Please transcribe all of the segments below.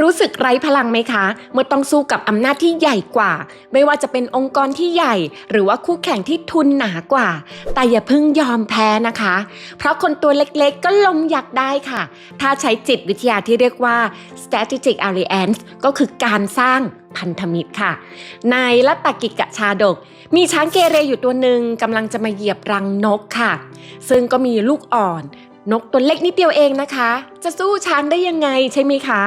รู้สึกไร้พลังไหมคะ เมื่อต้องสู้กับอำนาจที่ใหญ่กว่า ไม่ว่าจะเป็นองค์กรที่ใหญ่ หรือว่าคู่แข่งที่ทุนหนากว่า แต่อย่าเพิ่งยอมแพ้นะคะ เพราะคนตัวเล็กๆ ก็ลงอยากได้ค่ะ ถ้าใช้จิตวิทยาที่เรียกว่า strategic alliance ก็คือการสร้างพันธมิตรค่ะ ในลัตตกิกะชาดก มีช้างเกเรอยู่ตัวหนึ่งกำลังจะมาเหยียบรังนกค่ะ ซึ่งก็มีลูกอ่อน นกตัวเล็กนิดเดียวเองนะคะ จะสู้ช้างได้ยังไงใช่ไหมคะ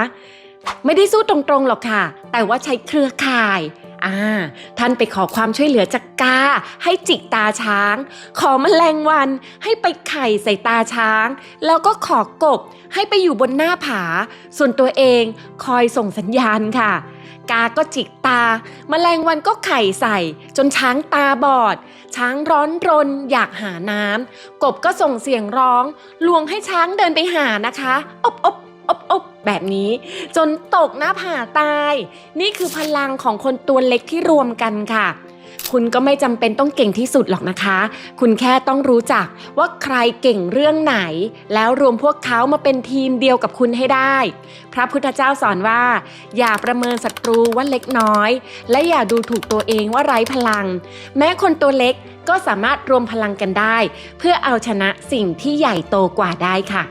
ไม่ได้สู้ตรงๆหรอกค่ะ แต่ว่าใช้เครือข่ายอ่าท่านไปขอความช่วยเหลือจากกา ให้จิกตาช้าง ขอแมลงวัน ให้ไปไข่ใส่ตาช้าง แล้วก็ขอกบ ให้ไปอยู่บนหน้าผา ส่วนตัวเองคอยส่งสัญญาณค่ะ กาก็จิกตาแมลงวันก็ไข่ใส่ จนช้างตาบอด ช้างร้อนรนอยากหาน้ำกบก็ส่งเสียงร้อง ลวงให้ช้างเดินไปหานะคะ อบอบอบอบ แบบนี้ จนตกหน้าผาตาย นี่คือพลังของคนตัวเล็กที่รวมกันค่ะ คุณก็ไม่จำเป็นต้องเก่งที่สุดหรอกนะคะ คุณแค่ต้องรู้จักว่าใครเก่งเรื่องไหน แล้วรวมพวกเขามาเป็นทีมเดียวกับคุณให้ได้ พระพุทธเจ้าสอนว่า อย่าประเมินศัตรูว่าเล็กน้อย และอย่าดูถูกตัวเองว่าไร้พลัง แม้คนตัวเล็กก็สามารถรวมพลังกันได้ เพื่อเอาชนะสิ่งที่ใหญ่โตกว่าได้ค่ะ